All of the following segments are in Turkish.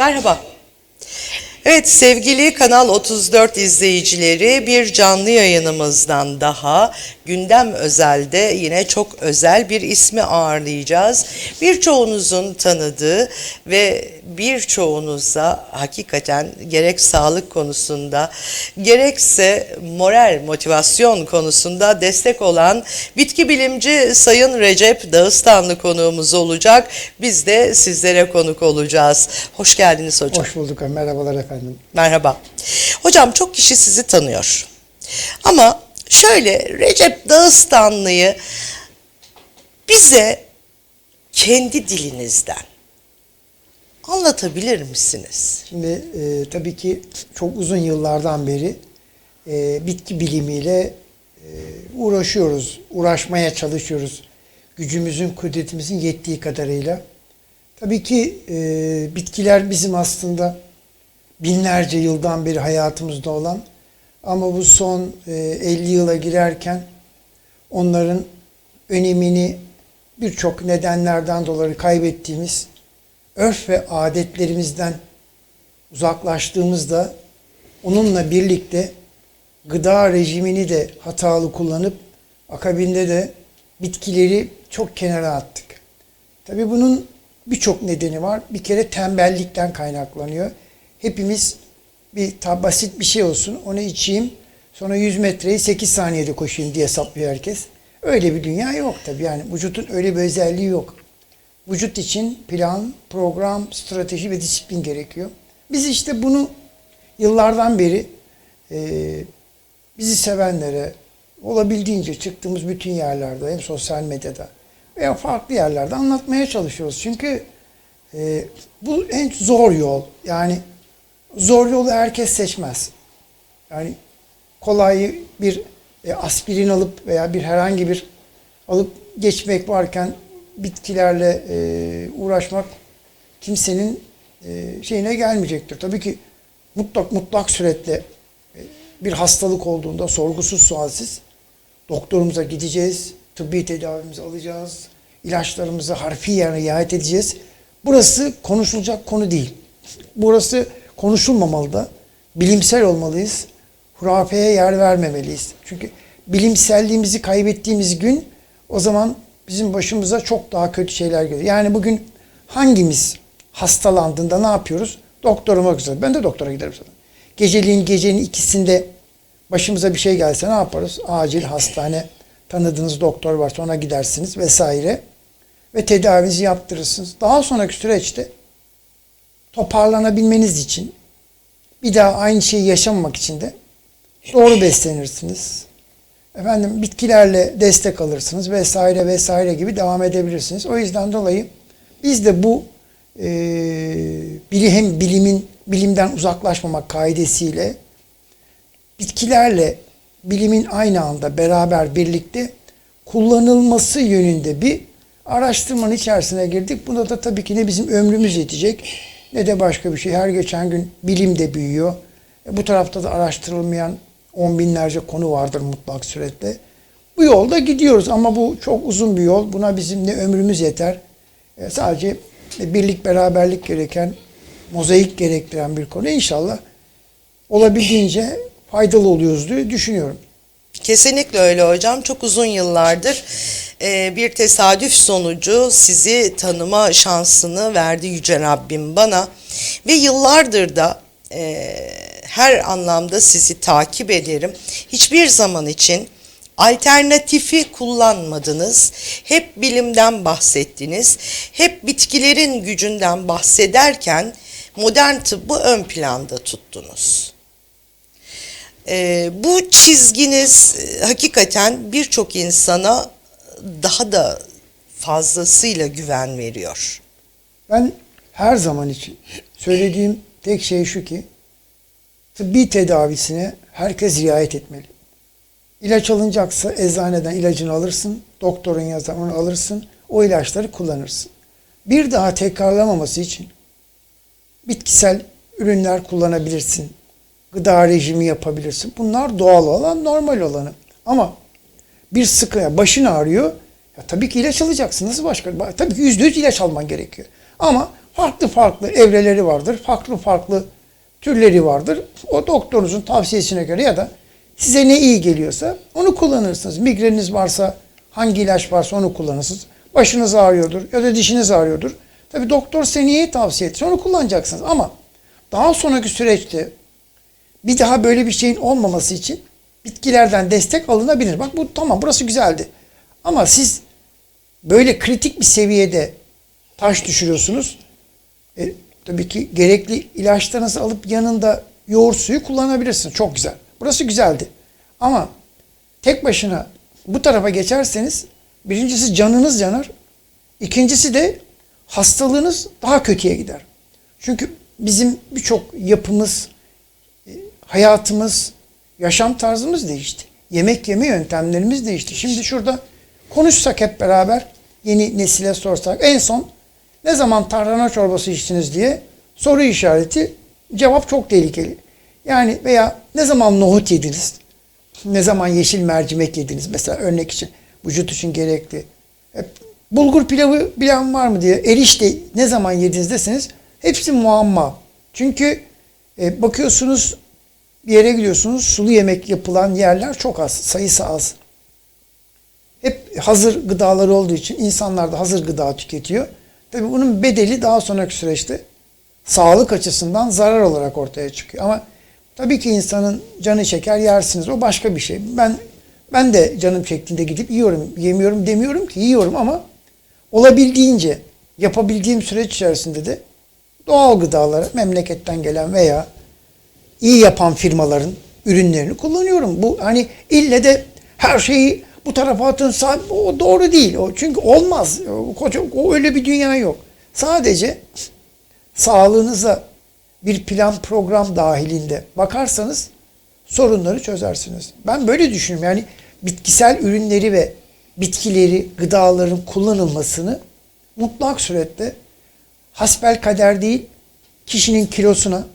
Merhaba. Evet sevgili Kanal 34 izleyicileri bir canlı yayınımızdan daha gündem özelde yine çok özel bir ismi ağırlayacağız. Birçoğunuzun tanıdığı ve birçoğunuza hakikaten gerek sağlık konusunda gerekse moral motivasyon konusunda destek olan bitki bilimci Sayın Recep Dağıstanlı konuğumuz olacak. Biz de sizlere konuk olacağız. Hoş geldiniz hocam. Hoş bulduk. Merhabalar efendim. Merhaba. Hocam çok kişi sizi tanıyor. Ama şöyle Recep Dağıstanlı'yı bize kendi dilinizden anlatabilir misiniz? Şimdi e, tabii ki çok uzun yıllardan beri e, bitki bilimiyle e, uğraşıyoruz, uğraşmaya çalışıyoruz. Gücümüzün, kudretimizin yettiği kadarıyla. Tabii ki e, bitkiler bizim aslında binlerce yıldan beri hayatımızda olan ama bu son e, 50 yıla girerken onların önemini birçok nedenlerden dolayı kaybettiğimiz örf ve adetlerimizden uzaklaştığımızda onunla birlikte gıda rejimini de hatalı kullanıp akabinde de bitkileri çok kenara attık. Tabii bunun birçok nedeni var. Bir kere tembellikten kaynaklanıyor. Hepimiz bir ta basit bir şey olsun onu içeyim sonra 100 metreyi 8 saniyede koşayım diye hesaplıyor herkes. Öyle bir dünya yok tabii yani vücutun öyle bir özelliği yok. Vücut için plan, program, strateji ve disiplin gerekiyor. Biz işte bunu yıllardan beri e, bizi sevenlere olabildiğince çıktığımız bütün yerlerde hem sosyal medyada veya farklı yerlerde anlatmaya çalışıyoruz. Çünkü e, bu en zor yol. Yani zor yolu herkes seçmez. Yani kolay bir e, aspirin alıp veya bir herhangi bir alıp geçmek varken bitkilerle e, uğraşmak kimsenin e, şeyine gelmeyecektir. Tabii ki mutlak mutlak suretle e, bir hastalık olduğunda sorgusuz sualsiz doktorumuza gideceğiz, tıbbi tedavimizi alacağız, ilaçlarımızı harfiyen riayet edeceğiz. Burası konuşulacak konu değil. Burası konuşulmamalı da bilimsel olmalıyız. Hurafeye yer vermemeliyiz. Çünkü bilimselliğimizi kaybettiğimiz gün o zaman bizim başımıza çok daha kötü şeyler geliyor. Yani bugün hangimiz hastalandığında ne yapıyoruz? Doktoruma güzel. Ben de doktora giderim zaten. Geceliğin gecenin ikisinde başımıza bir şey gelse ne yaparız? Acil hastane tanıdığınız doktor varsa ona gidersiniz vesaire. Ve tedavinizi yaptırırsınız. Daha sonraki süreçte toparlanabilmeniz için bir daha aynı şeyi yaşamamak için de doğru beslenirsiniz. Efendim bitkilerle destek alırsınız vesaire vesaire gibi devam edebilirsiniz. O yüzden dolayı biz de bu e, bili hem bilimin bilimden uzaklaşmamak kaidesiyle bitkilerle bilimin aynı anda beraber birlikte kullanılması yönünde bir araştırmanın içerisine girdik. Bunda da tabii ki ne bizim ömrümüz yetecek ne de başka bir şey. Her geçen gün bilim de büyüyor. E, bu tarafta da araştırılmayan on binlerce konu vardır mutlak suretle. Bu yolda gidiyoruz ama bu çok uzun bir yol. Buna bizim ne ömrümüz yeter. E, sadece birlik beraberlik gereken, mozaik gerektiren bir konu. İnşallah olabildiğince faydalı oluyoruz diye düşünüyorum. Kesinlikle öyle hocam. Çok uzun yıllardır e, bir tesadüf sonucu sizi tanıma şansını verdi Yüce Rabbim bana. Ve yıllardır da e, her anlamda sizi takip ederim. Hiçbir zaman için alternatifi kullanmadınız. Hep bilimden bahsettiniz. Hep bitkilerin gücünden bahsederken modern tıbbı ön planda tuttunuz. Ee, bu çizginiz e, hakikaten birçok insana daha da fazlasıyla güven veriyor. Ben her zaman için söylediğim tek şey şu ki tıbbi tedavisine herkes riayet etmeli. İlaç alınacaksa eczaneden ilacını alırsın, doktorun yazar onu alırsın, o ilaçları kullanırsın. Bir daha tekrarlamaması için bitkisel ürünler kullanabilirsin. Gıda rejimi yapabilirsin. Bunlar doğal olan, normal olanı. Ama bir sıkı, başın ağrıyor. Ya tabii ki ilaç alacaksın. Nasıl başka? Tabii ki yüzde yüz ilaç alman gerekiyor. Ama farklı farklı evreleri vardır. Farklı farklı türleri vardır. O doktorunuzun tavsiyesine göre ya da size ne iyi geliyorsa onu kullanırsınız. Migreniniz varsa hangi ilaç varsa onu kullanırsınız. Başınız ağrıyordur ya da dişiniz ağrıyordur. Tabi doktor size neyi tavsiye etse onu kullanacaksınız. Ama daha sonraki süreçte bir daha böyle bir şeyin olmaması için bitkilerden destek alınabilir. Bak bu tamam burası güzeldi. Ama siz böyle kritik bir seviyede taş düşürüyorsunuz. E, tabii ki gerekli ilaçlarınızı alıp yanında yoğurt suyu kullanabilirsiniz. Çok güzel. Burası güzeldi. Ama tek başına bu tarafa geçerseniz birincisi canınız yanar. İkincisi de hastalığınız daha kötüye gider. Çünkü bizim birçok yapımız, hayatımız, yaşam tarzımız değişti. Yemek yeme yöntemlerimiz değişti. Şimdi şurada konuşsak hep beraber yeni nesile sorsak en son ne zaman tarhana çorbası içtiniz diye soru işareti cevap çok tehlikeli. Yani veya ne zaman nohut yediniz? Ne zaman yeşil mercimek yediniz? Mesela örnek için vücut için gerekli. Hep bulgur pilavı bilen var mı diye erişte ne zaman yediniz deseniz hepsi muamma. Çünkü e, bakıyorsunuz bir yere gidiyorsunuz sulu yemek yapılan yerler çok az, sayısı az. Hep hazır gıdaları olduğu için insanlar da hazır gıda tüketiyor. Tabii bunun bedeli daha sonraki süreçte sağlık açısından zarar olarak ortaya çıkıyor. Ama tabii ki insanın canı çeker yersiniz. O başka bir şey. Ben ben de canım çektiğinde gidip yiyorum. Yemiyorum demiyorum ki yiyorum ama olabildiğince yapabildiğim süreç içerisinde de doğal gıdaları memleketten gelen veya iyi yapan firmaların ürünlerini kullanıyorum. Bu hani ille de her şeyi bu tarafa atın sağ, o doğru değil. O çünkü olmaz. O, koca, o öyle bir dünya yok. Sadece sağlığınıza bir plan program dahilinde bakarsanız sorunları çözersiniz. Ben böyle düşünüyorum. Yani bitkisel ürünleri ve bitkileri, gıdaların kullanılmasını mutlak surette hasbel kader değil, kişinin kilosuna,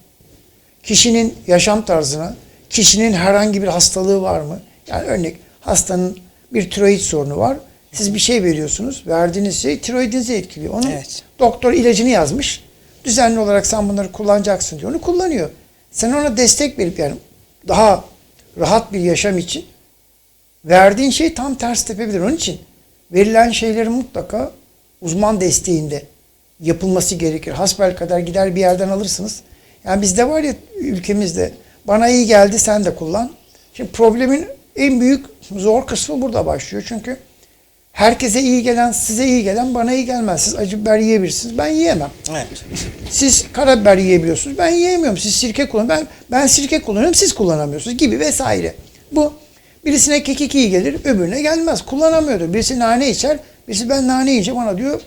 kişinin yaşam tarzına, kişinin herhangi bir hastalığı var mı? Yani örnek hastanın bir tiroid sorunu var. Siz bir şey veriyorsunuz. Verdiğiniz şey tiroidinizi etkiliyor. Onun Evet. doktor ilacını yazmış. Düzenli olarak sen bunları kullanacaksın diyor. Onu kullanıyor. Sen ona destek verip yani daha rahat bir yaşam için verdiğin şey tam ters tepebilir. Onun için verilen şeylerin mutlaka uzman desteğinde yapılması gerekir. Hasbel kadar gider bir yerden alırsınız. Yani bizde var ya ülkemizde bana iyi geldi sen de kullan. Şimdi problemin en büyük zor kısmı burada başlıyor. Çünkü herkese iyi gelen, size iyi gelen bana iyi gelmez. Siz acı biber yiyebilirsiniz. Ben yiyemem. Evet. Siz karabiber yiyebiliyorsunuz. Ben yiyemiyorum. Siz sirke kullan. Ben ben sirke kullanıyorum. Siz kullanamıyorsunuz gibi vesaire. Bu birisine kekik iyi gelir, öbürüne gelmez. Kullanamıyordur. Birisi nane içer. Birisi ben nane yiyince bana diyor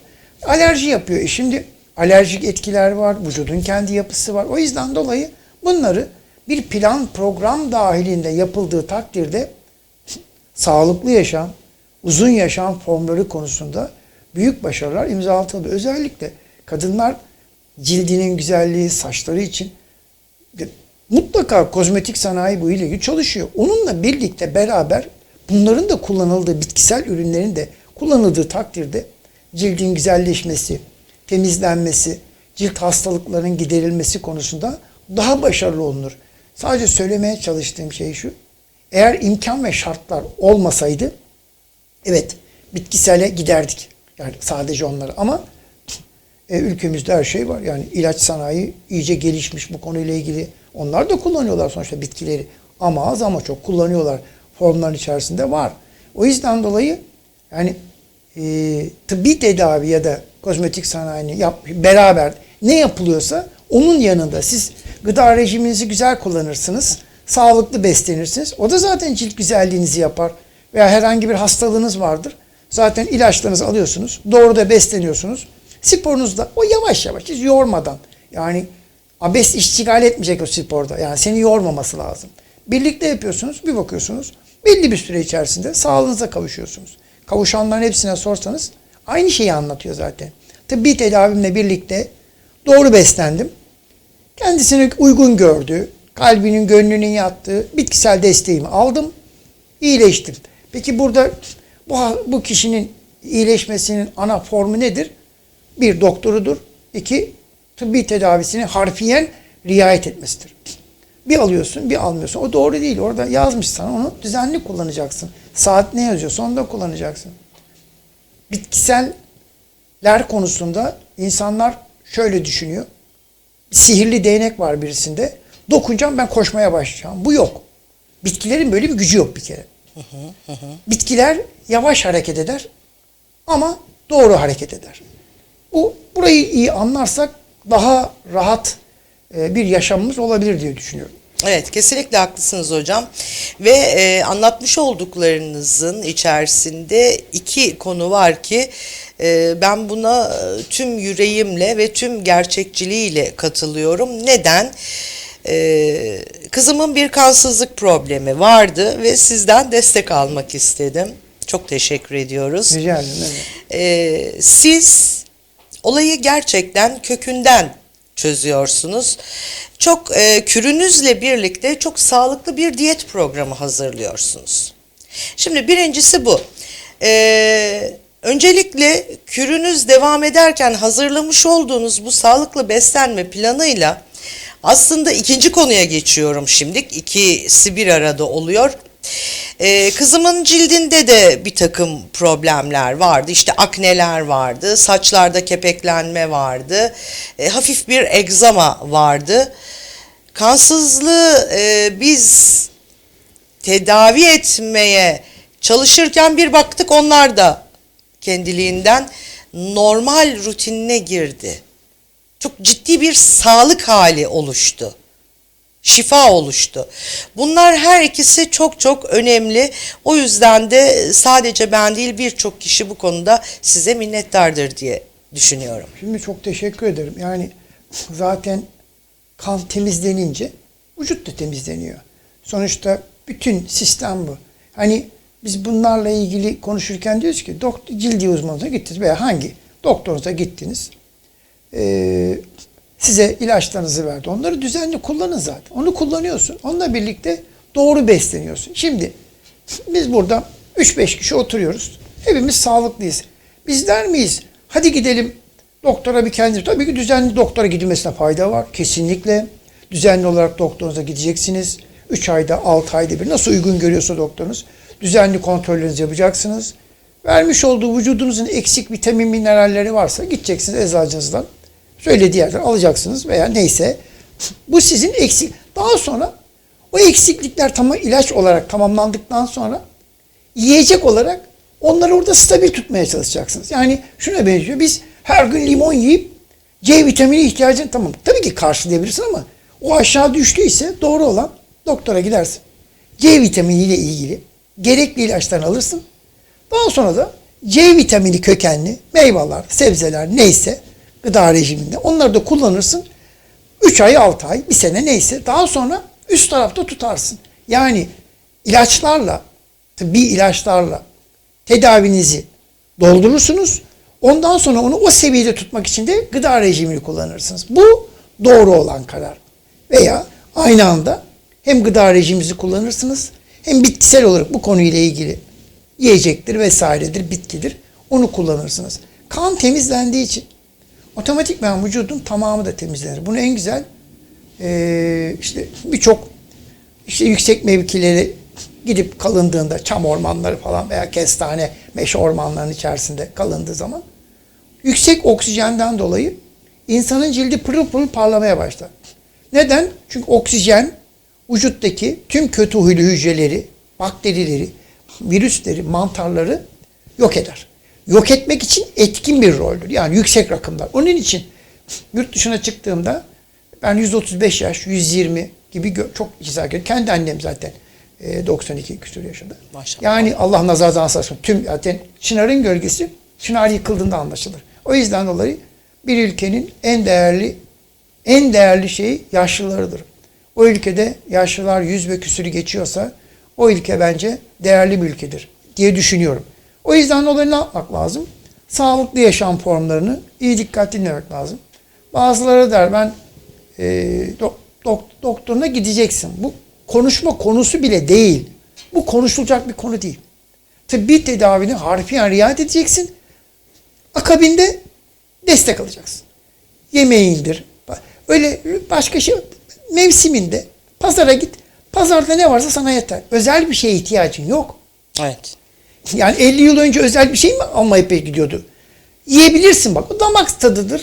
alerji yapıyor. E şimdi alerjik etkiler var. Vücudun kendi yapısı var. O yüzden dolayı bunları bir plan program dahilinde yapıldığı takdirde sağlıklı yaşam, uzun yaşam formları konusunda büyük başarılar imza atıldı. Özellikle kadınlar cildinin güzelliği, saçları için mutlaka kozmetik sanayi bu ile çalışıyor. Onunla birlikte beraber bunların da kullanıldığı bitkisel ürünlerin de kullanıldığı takdirde cildin güzelleşmesi, temizlenmesi, cilt hastalıklarının giderilmesi konusunda daha başarılı olunur. Sadece söylemeye çalıştığım şey şu. Eğer imkan ve şartlar olmasaydı evet bitkisele giderdik. Yani sadece onları ama e, ülkemizde her şey var. Yani ilaç sanayi iyice gelişmiş bu konuyla ilgili. Onlar da kullanıyorlar sonuçta bitkileri. Ama az ama çok kullanıyorlar. Formların içerisinde var. O yüzden dolayı yani e, tıbbi tedavi ya da kozmetik sanayini yap, beraber ne yapılıyorsa onun yanında siz gıda rejiminizi güzel kullanırsınız. Sağlıklı beslenirsiniz. O da zaten cilt güzelliğinizi yapar. Veya herhangi bir hastalığınız vardır. Zaten ilaçlarınızı alıyorsunuz. Doğru da besleniyorsunuz. Sporunuzda o yavaş yavaş hiç yormadan. Yani abes iştigal etmeyecek o sporda. Yani seni yormaması lazım. Birlikte yapıyorsunuz. Bir bakıyorsunuz. Belli bir süre içerisinde sağlığınıza kavuşuyorsunuz. Kavuşanların hepsine sorsanız aynı şeyi anlatıyor zaten. Tıbbi tedavimle birlikte doğru beslendim. Kendisine uygun gördüğü, kalbinin gönlünün yattığı bitkisel desteğimi aldım. iyileştim. Peki burada bu, bu kişinin iyileşmesinin ana formu nedir? Bir doktorudur. iki tıbbi tedavisine harfiyen riayet etmesidir. Bir alıyorsun, bir almıyorsun. O doğru değil. Orada yazmış sana onu düzenli kullanacaksın. Saat ne yazıyorsa onu da kullanacaksın. Bitkiseller konusunda insanlar şöyle düşünüyor. Bir sihirli değnek var birisinde. Dokunacağım ben koşmaya başlayacağım. Bu yok. Bitkilerin böyle bir gücü yok bir kere. Bitkiler yavaş hareket eder ama doğru hareket eder. Bu burayı iyi anlarsak daha rahat e, bir yaşamımız olabilir diye düşünüyorum. Evet kesinlikle haklısınız hocam ve e, anlatmış olduklarınızın içerisinde iki konu var ki e, ben buna e, tüm yüreğimle ve tüm gerçekçiliğiyle katılıyorum. Neden? E, kızımın bir kansızlık problemi vardı ve sizden destek almak istedim. Çok teşekkür ediyoruz. Rica ederim. evet. Ee, siz olayı gerçekten kökünden çözüyorsunuz. Çok e, kürünüzle birlikte çok sağlıklı bir diyet programı hazırlıyorsunuz. Şimdi birincisi bu. Ee, öncelikle kürünüz devam ederken hazırlamış olduğunuz bu sağlıklı beslenme planıyla aslında ikinci konuya geçiyorum şimdi. İkisi bir arada oluyor. Ee, kızımın cildinde de bir takım problemler vardı. İşte akneler vardı, saçlarda kepeklenme vardı, e, hafif bir egzama vardı. Kansızlığı e, biz tedavi etmeye çalışırken bir baktık onlar da kendiliğinden normal rutinine girdi. Çok ciddi bir sağlık hali oluştu şifa oluştu. Bunlar her ikisi çok çok önemli. O yüzden de sadece ben değil birçok kişi bu konuda size minnettardır diye düşünüyorum. Şimdi çok teşekkür ederim. Yani zaten kan temizlenince vücut da temizleniyor. Sonuçta bütün sistem bu. Hani biz bunlarla ilgili konuşurken diyoruz ki doktor, cildi uzmanına gittiniz veya hangi doktorunuza gittiniz. Ee, size ilaçlarınızı verdi. Onları düzenli kullanın zaten. Onu kullanıyorsun. Onunla birlikte doğru besleniyorsun. Şimdi biz burada 3-5 kişi oturuyoruz. Hepimiz sağlıklıyız. Biz der miyiz? Hadi gidelim doktora bir kendiniz. Tabii ki düzenli doktora gidilmesine fayda var. Kesinlikle. Düzenli olarak doktorunuza gideceksiniz. 3 ayda, 6 ayda bir nasıl uygun görüyorsa doktorunuz. Düzenli kontrollerinizi yapacaksınız. Vermiş olduğu vücudunuzun eksik vitamin mineralleri varsa gideceksiniz eczacınızdan. Söylediği yerden alacaksınız veya neyse. Bu sizin eksik. Daha sonra o eksiklikler tamam ilaç olarak tamamlandıktan sonra yiyecek olarak onları orada stabil tutmaya çalışacaksınız. Yani şuna benziyor. Biz her gün limon yiyip C vitamini ihtiyacını tamam tabii ki karşılayabilirsin ama o aşağı düştüyse doğru olan doktora gidersin. C vitaminiyle ilgili gerekli ilaçlarını alırsın. Daha sonra da C vitamini kökenli meyveler, sebzeler neyse gıda rejiminde onları da kullanırsın. 3 ay, 6 ay, bir sene neyse daha sonra üst tarafta tutarsın. Yani ilaçlarla, tıbbi ilaçlarla tedavinizi doldurursunuz. Ondan sonra onu o seviyede tutmak için de gıda rejimini kullanırsınız. Bu doğru olan karar. Veya aynı anda hem gıda rejiminizi kullanırsınız hem bitkisel olarak bu konuyla ilgili yiyecektir vesairedir, bitkidir. Onu kullanırsınız. Kan temizlendiği için otomatikman vücudun tamamı da temizlenir. Bunu en güzel eee, işte birçok işte yüksek mevkileri gidip kalındığında çam ormanları falan veya kestane meşe ormanlarının içerisinde kalındığı zaman yüksek oksijenden dolayı insanın cildi pırıl pırıl parlamaya başlar. Neden? Çünkü oksijen vücuttaki tüm kötü huylu hücreleri, bakterileri, virüsleri, mantarları yok eder. Yok etmek için etkin bir roldür. Yani yüksek rakımlar. Onun için yurt dışına çıktığımda ben 135 yaş, 120 gibi çok güzel görüyorum. Kendi annem zaten e, 92 küsur yaşında. Maşallah. Yani Allah nazardan saklasın. Tüm zaten Çınar'ın gölgesi Çınar yıkıldığında anlaşılır. O yüzden dolayı bir ülkenin en değerli en değerli şeyi yaşlılarıdır. O ülkede yaşlılar yüz ve küsürü geçiyorsa o ülke bence değerli bir ülkedir diye düşünüyorum. O yüzden dolayı ne yapmak lazım? Sağlıklı yaşam formlarını iyi dikkatli dinlemek lazım. Bazıları der ben e, dok- dok- doktoruna gideceksin. Bu konuşma konusu bile değil. Bu konuşulacak bir konu değil. Tıbbi tedavini harfiyen riayet edeceksin. Akabinde destek alacaksın. Yemeğindir, Öyle başka şey mevsiminde pazara git. Pazarda ne varsa sana yeter. Özel bir şeye ihtiyacın yok. Evet. Yani 50 yıl önce özel bir şey mi almaya pek gidiyordu? Yiyebilirsin bak. O damak tadıdır.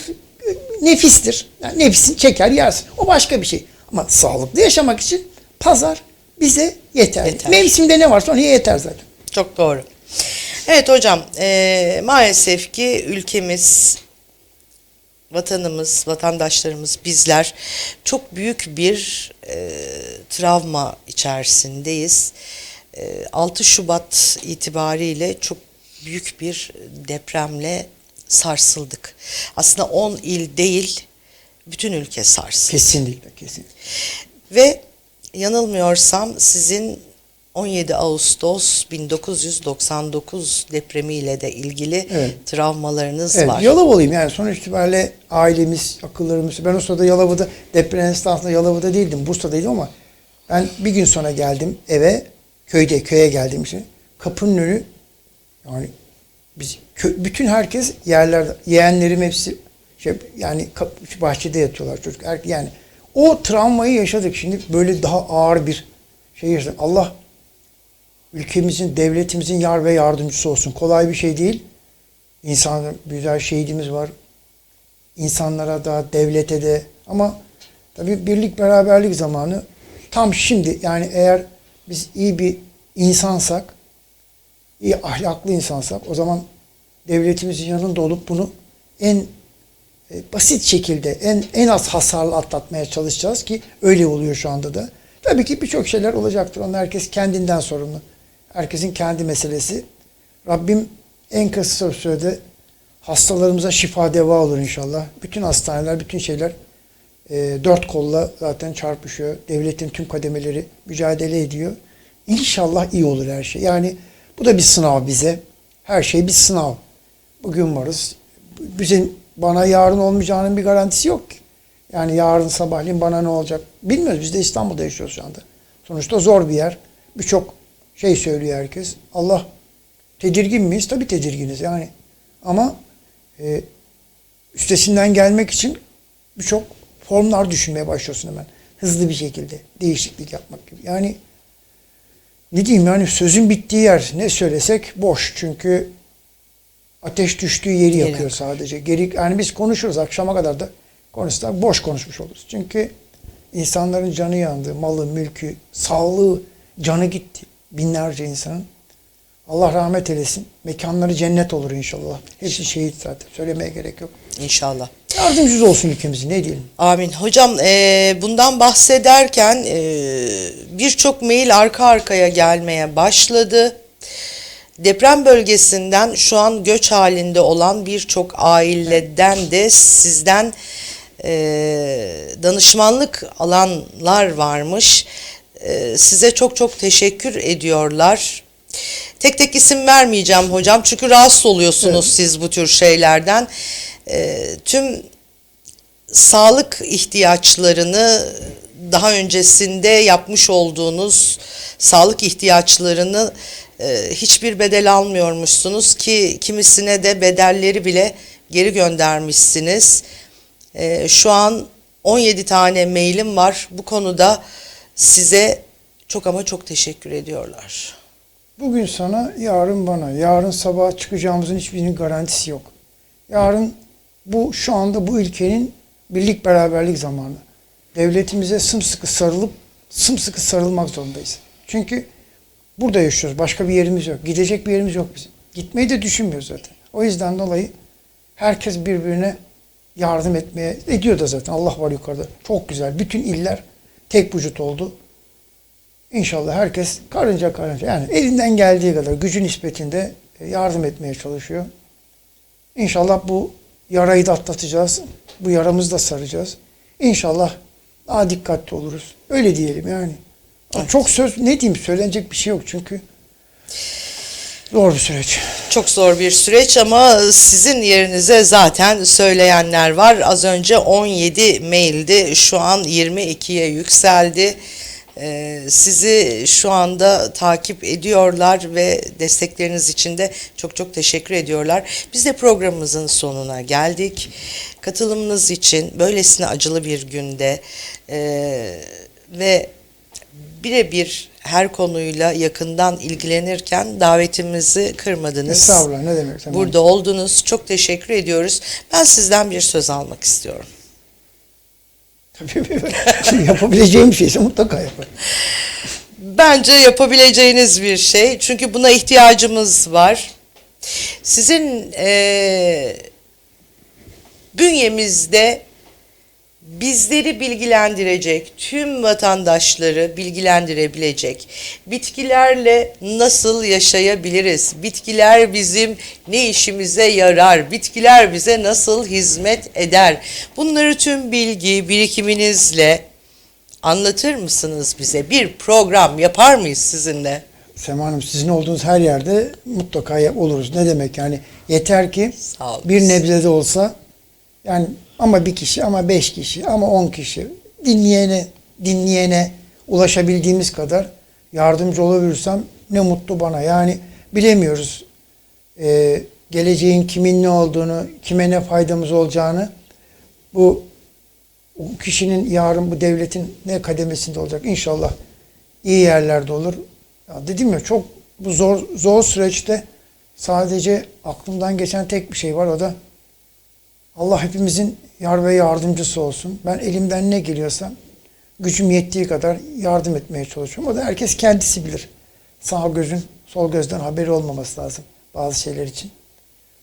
Nefistir. Yani nefsin çeker yersin. O başka bir şey. Ama sağlıklı yaşamak için pazar bize yeter. Yeter. Mevsimde ne varsa ona yeter zaten. Çok doğru. Evet hocam, eee, maalesef ki ülkemiz, vatanımız, vatandaşlarımız, bizler çok büyük bir eee, travma içerisindeyiz. Eee, 6 Şubat itibariyle çok büyük bir depremle sarsıldık. Aslında 10 il değil, bütün ülke sarsıldı. Kesinlikle, kesinlikle. Ve yanılmıyorsam sizin 17 Ağustos 1999 depremiyle de ilgili Evet. travmalarınız Evet, var. Yalovalıyım yani sonuç itibariyle ailemiz, akıllarımız. Ben o sırada Yalova'da, deprem esnasında Yalova'da değildim, Bursa'daydım ama ben bir gün sonra geldim eve, köyde, köye geldim işte. Kapının önü, yani biz, kö- bütün herkes yerlerde, yeğenlerim hepsi şey, yani kap- bahçede yatıyorlar çocuk. Er- Yani o travmayı yaşadık. Şimdi böyle daha ağır bir şey yaşadık. Allah ülkemizin, devletimizin yar ve yardımcısı olsun. Kolay bir şey değil. İnsan güzel şehidimiz var. İnsanlara da, devlete de ama tabii birlik beraberlik zamanı tam şimdi yani eğer biz iyi bir insansak, iyi ahlaklı insansak o zaman devletimizin yanında olup bunu en e, basit şekilde en en az hasarlı atlatmaya çalışacağız ki öyle oluyor şu anda da. Tabii ki birçok şeyler olacaktır. Onlar herkes kendinden sorumlu. Herkesin kendi meselesi. Rabbim en kısa sürede hastalarımıza şifa deva olur inşallah. Bütün hastaneler, bütün şeyler e, dört kolla zaten çarpışıyor. Devletin tüm kademeleri mücadele ediyor. İnşallah iyi olur her şey. Yani bu da bir sınav bize. Her şey bir sınav. Bugün varız. Bizim bana yarın olmayacağının bir garantisi yok ki. Yani yarın sabahleyin bana ne olacak bilmiyoruz. Biz de İstanbul'da yaşıyoruz şu anda. Sonuçta zor bir yer. Birçok şey söylüyor herkes. Allah tedirgin miyiz? Tabii tedirginiz yani. Ama e, üstesinden gelmek için birçok formlar düşünmeye başlıyorsun hemen. Hızlı bir şekilde değişiklik yapmak gibi. Yani ne diyeyim yani sözün bittiği yer ne söylesek boş. Çünkü ateş düştüğü yeri yakıyor sadece. Geri, yani biz konuşuruz akşama kadar da konuşsak boş konuşmuş oluruz. Çünkü insanların canı yandı, malı, mülkü, sağlığı, canı gitti. Binlerce insanın. Allah rahmet eylesin. Mekanları cennet olur inşallah. Hepsi şehit zaten. Söylemeye gerek yok. İnşallah. Yardımcımız olsun ülkemizin ne diyelim. Amin. Hocam eee, bundan bahsederken eee, birçok mail arka arkaya gelmeye başladı. Deprem bölgesinden şu an göç halinde olan birçok aileden de sizden eee, danışmanlık alanlar varmış. Eee, size çok çok teşekkür ediyorlar. Tek tek isim vermeyeceğim hocam çünkü rahatsız oluyorsunuz siz bu tür şeylerden. Eee, tüm sağlık ihtiyaçlarını daha öncesinde yapmış olduğunuz sağlık ihtiyaçlarını e, hiçbir bedel almıyormuşsunuz ki kimisine de bedelleri bile geri göndermişsiniz. E, şu an 17 tane mailim var. Bu konuda size çok ama çok teşekkür ediyorlar. Bugün sana, yarın bana. Yarın sabah çıkacağımızın hiçbirinin garantisi yok. Yarın bu şu anda bu ülkenin birlik beraberlik zamanı. Devletimize sımsıkı sarılıp sımsıkı sarılmak zorundayız. Çünkü burada yaşıyoruz. Başka bir yerimiz yok. Gidecek bir yerimiz yok bizim. Gitmeyi de düşünmüyoruz zaten. O yüzden dolayı herkes birbirine yardım etmeye ediyor da zaten. Allah var yukarıda. Çok güzel. Bütün iller tek vücut oldu. İnşallah herkes karınca karınca yani elinden geldiği kadar gücü nispetinde yardım etmeye çalışıyor. İnşallah bu yarayı da atlatacağız. Bu yaramızı da saracağız. İnşallah daha dikkatli oluruz. Öyle diyelim yani. Evet. Çok söz ne diyeyim söylenecek bir şey yok çünkü zor bir süreç. Çok zor bir süreç ama sizin yerinize zaten söyleyenler var. Az önce 17 maildi. Şu an 22'ye yükseldi. Ee, sizi şu anda takip ediyorlar ve destekleriniz için de çok çok teşekkür ediyorlar. Biz de programımızın sonuna geldik. Katılımınız için böylesine acılı bir günde e, ve birebir her konuyla yakından ilgilenirken davetimizi kırmadınız. Estağfurullah ne demek. Tamam. Burada oldunuz. Çok teşekkür ediyoruz. Ben sizden bir söz almak istiyorum. Yapabileceğim bir şeyse mutlaka yaparım. Bence yapabileceğiniz bir şey. Çünkü buna ihtiyacımız var. Sizin eee, bünyemizde bizleri bilgilendirecek, tüm vatandaşları bilgilendirebilecek, bitkilerle nasıl yaşayabiliriz, bitkiler bizim ne işimize yarar, bitkiler bize nasıl hizmet eder, bunları tüm bilgi birikiminizle anlatır mısınız bize? Bir program yapar mıyız sizinle? Sema Hanım sizin olduğunuz her yerde mutlaka oluruz. Ne demek yani yeter ki bir nebze de olsa yani ama bir kişi ama beş kişi ama on kişi dinleyene dinleyene ulaşabildiğimiz kadar yardımcı olabilirsem ne mutlu bana. Yani bilemiyoruz Ee, geleceğin kimin ne olduğunu, kime ne faydamız olacağını bu o kişinin yarın bu devletin ne kademesinde olacak inşallah iyi yerlerde olur. Ya dedim ya çok bu zor zor süreçte sadece aklımdan geçen tek bir şey var o da Allah hepimizin yar ve yardımcısı olsun. Ben elimden ne geliyorsa gücüm yettiği kadar yardım etmeye çalışıyorum. O da herkes kendisi bilir. Sağ gözün sol gözden haberi olmaması lazım bazı şeyler için.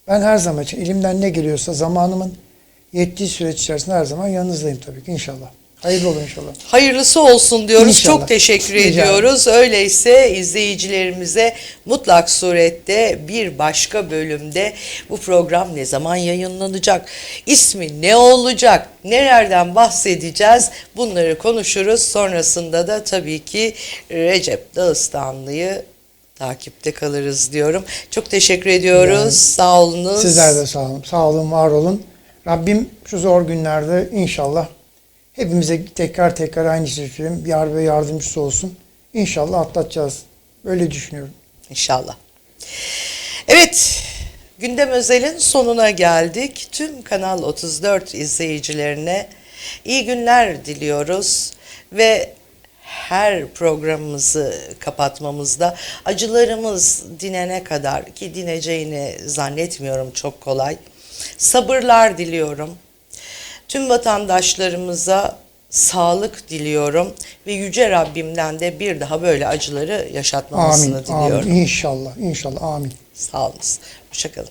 Ben her zaman için elimden ne geliyorsa zamanımın yettiği süreç içerisinde her zaman yanınızdayım tabii ki inşallah. Hayırlı olur inşallah. Hayırlısı olsun diyoruz. İnşallah. Çok teşekkür Rica ediyoruz. Öyleyse izleyicilerimize mutlak surette bir başka bölümde bu program ne zaman yayınlanacak? İsmi ne olacak? Nelerden bahsedeceğiz? Bunları konuşuruz. Sonrasında da tabii ki Recep Dağıstanlı'yı takipte kalırız diyorum. Çok teşekkür ediyoruz. Yani Sağ olunuz. Sizler de sağ olun. Sağ olun, var olun. Rabbim şu zor günlerde inşallah hepimize tekrar tekrar aynı şeyi söyleyeyim. Yar ve yardımcısı olsun. İnşallah atlatacağız. Böyle düşünüyorum. İnşallah. Evet, Gündem Özel'in sonuna geldik. Tüm Kanal 34 izleyicilerine iyi günler diliyoruz ve her programımızı kapatmamızda acılarımız dinene kadar ki dineceğini zannetmiyorum çok kolay. Sabırlar diliyorum. Tüm vatandaşlarımıza sağlık diliyorum ve yüce Rabbimden de bir daha böyle acıları yaşatmamasını Amin. diliyorum. Amin. İnşallah. İnşallah. Amin. Sağ olunuz. Hoşçakalın.